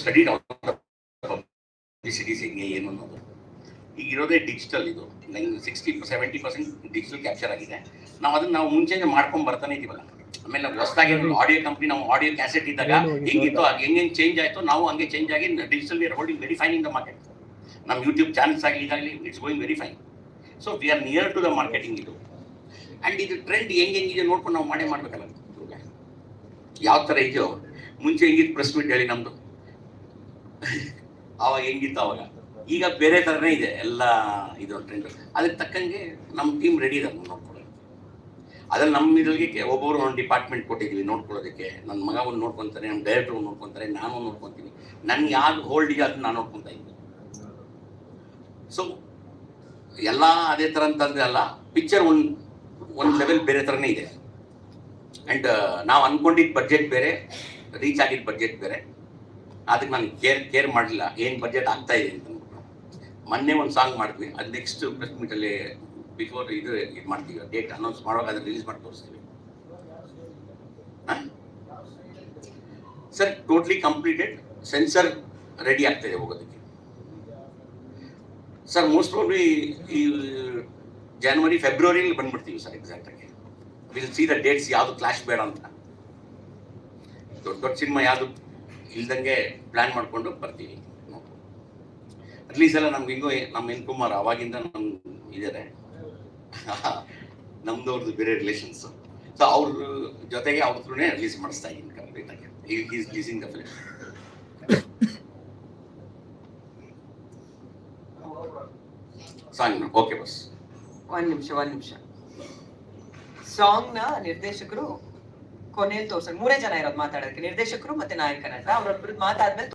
Study publicities ಹಿಂಗೆ ಏನು ಅನ್ನೋದು. ಈಗ ಇರೋದೇ ಡಿಜಿಟಲ್ ಇದು. ನಂಗೆ sixty seventy percent digital capture ಆಗಿದೆ. ನಾವು ಅದನ್ನ ನಾವು ಮುಂಚೆನೆ ಮಾಡ್ಕೊಂಡ್ ಬರ್ತಾನೆ ಇದೀವಲ್ಲ ಆಮೇಲೆ ಹೊಸದಾಗಿ ಆಡಿಯೋ ಕಂಪ್ನಿ ನಾವು ಆಡಿಯೋ ಕ್ಯಾಸೆಟ್ ಇದ್ದಾಗ ಹೆಂಗಿತ್ತು ಅದು ಹೆಂಗೆ ಚೇಂಜ್ ಆಯಿತು ನಾವು ಹಂಗೆ ಚೇಂಜ್ ಆಗಿ digital we're holding very fine in the market ನಮ್ಮ ಯೂಟ್ಯೂಬ್ ಚಾನಲ್ಸ್ ಆಗಲಿ ಇದಾಗಲಿ it's going very fine so we are near to the marketing ಇದು. ಆ್ಯಂಡ್ ಇದು ಟ್ರೆಂಡ್ ಹೆಂಗೆ ಹೆಂಗಿದೆ ನೋಡ್ಕೊಂಡು ನಾವು ಮಾಡೇ ಮಾಡಬೇಕಲ್ಲ. ಯಾವ ಥರ ಇದೆಯೋ ಮುಂಚೆ ಹೆಂಗಿತ್ತು ಪ್ರೆಸ್ ಮೀಟ್ ಹೇಳಿ ನಮ್ಮದು ಅವಾಗ ಹೆಂಗಿತ್ತು ಅವಾಗ? ಈಗ ಬೇರೆ ಥರನೇ ಇದೆ, ಎಲ್ಲ ಇದು ಟ್ರೆಂಡ್ ಅದಕ್ಕೆ ತಕ್ಕಂಗೆ ನಮ್ಮ ಟೀಮ್ ರೆಡಿ ಇದೆ ನೋಡ್ಕೊಳ್ಳೋದು ಅದ್ರಲ್ಲಿ ನಮ್ಮ ಇದ್ರಿಗೆ ಒಬ್ಬೊಬ್ರು ಒಂದು ಡಿಪಾರ್ಟ್ಮೆಂಟ್ ಕೊಟ್ಟಿದ್ದೀವಿ ನೋಡ್ಕೊಳ್ಳೋದಕ್ಕೆ. ನನ್ನ ಮಗ ಒಂದು ನೋಡ್ಕೊತಾರೆ, ನಮ್ಮ ಡೈರೆಕ್ಟರ್ ಒಂದು ನೋಡ್ಕೊತಾರೆ, ನಾನು ನೋಡ್ಕೊತೀನಿ. ನನ್ಗೆ ಯಾವ್ದು ಹೋಲ್ಡ್ ಇದೆ ಅದನ್ನ ನಾನು ನೋಡ್ಕೊತಾ ಇದ್ದೀನಿ. ಸೊ ಎಲ್ಲ ಅದೇ ಥರ ಅಂತಂದ್ರೆ ಅಲ್ಲ ಪಿಕ್ಚರ್ ಒಂದು ಒಂದು ಲೆವೆಲ್ ಬೇರೆ ಥರನೇ ಇದೆ. ಆ್ಯಂಡ್ ನಾವು ಅನ್ಕೊಂಡಿದ್ದ ಬಜೆಟ್ ಬೇರೆ ರೀಚ್ ಆಗಿದ್ದ ಬಜೆಟ್ ಬೇರೆ. ಅದಕ್ಕೆ ನಾನು ಕೇರ್ ಕೇರ್ ಮಾಡಲಿಲ್ಲ. ಏನು ಬಜೆಟ್ ಆಗ್ತಾ ಇದೆ ಅಂತ ಮೊನ್ನೆ ಒಂದು ಸಾಂಗ್ ಮಾಡಿದ್ವಿ. ಅದು ನೆಕ್ಸ್ಟ್ ಪ್ರೆಸ್ ಮೀಟಲ್ಲಿ ಬಿಫೋರ್ ಇದು ಇದು ಮಾಡ್ತೀವಿ. ಡೇಟ್ ಅನೌನ್ಸ್ ಮಾಡುವಾಗ ಅದನ್ನು ರಿಲೀಸ್ ಮಾಡಿ ತೋರಿಸ್ತೀವಿ. Sir totally completed censor ready ಆಗ್ತಾ ಇದೆ ಹೋಗೋದಕ್ಕೆ. ಸರ್ ಮೋಸ್ಟ್ ಪ್ರಾಬ್ಲಿ ಈ ಜನವರಿ ಫೆಬ್ರವರಿಲಿ ಬಂದ್ಬಿಡ್ತೀವಿ ಸರ್ ಎಕ್ಸಾಕ್ಟಾಗಿ ವಿಲ್ ಸಿ ದ ಡೇಟ್ಸ್ ಯಾವುದು ಕ್ಲಾಶ್ ಬೇಡ ಅಂತ. ದೊಡ್ಡ ದೊಡ್ಡ ಸಿನಿಮಾ ಯಾವುದು ಇಲ್ದಂಗೆ ಪ್ಲ್ಯಾನ್ ಮಾಡ್ಕೊಂಡು ಬರ್ತೀವಿ. ಅಟ್ಲೀಸ್ಟ್ ಎಲ್ಲ ನಮ್ಗೆ ಹೆಂಗೋ ನಮ್ಮ ಎನ್ ಕುಮಾರ್ ಅವಾಗಿಂದ ನಮ್ ಇದಾರೆ. ನಮ್ದವ್ರದ್ದು ಬೇರೆ ರಿಲೇಷನ್ಸ್ ಸೊ ಅವ್ರ ಜೊತೆಗೆ ಅವ್ರ ರಿಲೀಸ್ ಮಾಡಿಸ್ತಾ ಇದ್ದೀನಿ ಕಂಪ್ಲೀಟ್ ಆಗಿ ಈಸ್ ದ ಸಾಂಗ್ ಓಕೆ ಬಸ್ ಒಂದ್ ನಿಮಿಷ ಒಂದ್ ನಿಮಿಷ. ಸಾಂಗ್ನ ನಿರ್ದೇಶಕರು ಕೊನೆಯಲ್ಲಿ ತೋರ್ಸಂಗ್ ಮೂರೇ ಜನ ಇರೋದು ಮಾತಾಡೋದಕ್ಕೆ. ನಿರ್ದೇಶಕರು ಮತ್ತೆ ನಾಯಕನ ಹತ್ರ ಅವ್ರ ಮಾತಾದ್ಮೇಲೆ